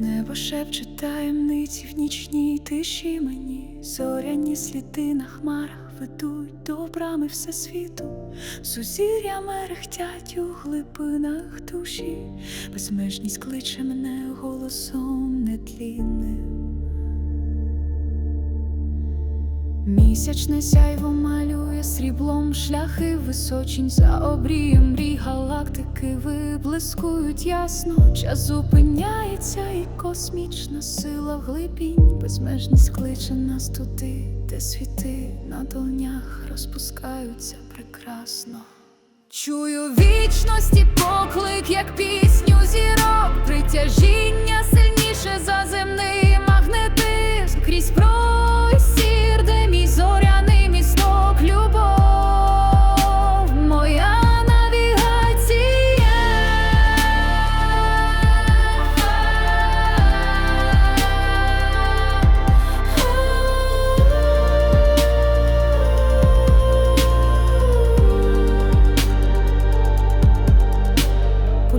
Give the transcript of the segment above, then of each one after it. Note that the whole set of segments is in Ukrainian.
Небо шепче таємниці в нічній тиші мені, зоряні сліди на хмарах ведуть до брами всесвіту, сузір'я мерехтять у глибинах душі, безмежність кличе мене голосом нетлінним. Місячне сяйво малює сріблом шляхи височінь за обрієм мрій галактики виблискують ясно, час зупиняється, і космічна сила глибінь, безмежність кличе нас туди, де світи на долонях розпускаються прекрасно. Чую вічності поклик, як пісню зірок,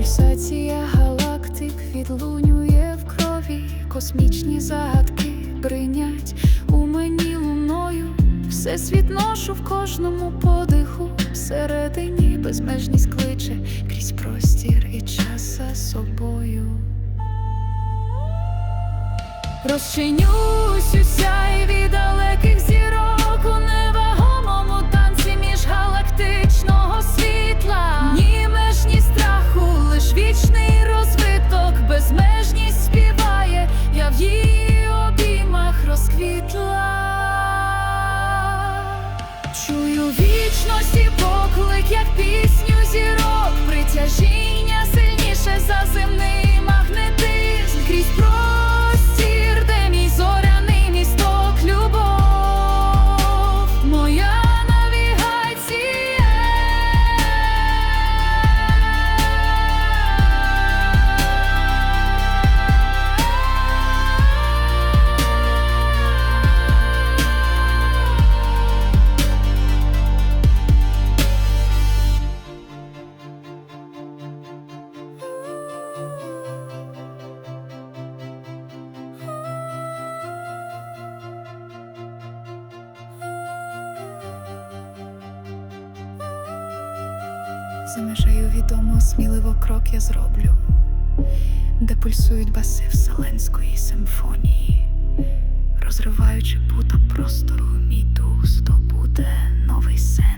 Пульсація галактик відлунює в крові, космічні загадки бринять у мені луною. Всесвіт ношу в кожному подиху, всередині безмежність кличе крізь простір і час за собою. Розчинюсь у За межею відомо, сміливо крок я зроблю, де пульсують баси вселенської симфонії, розриваючи пута простору, мій дух здобуде новий сенс.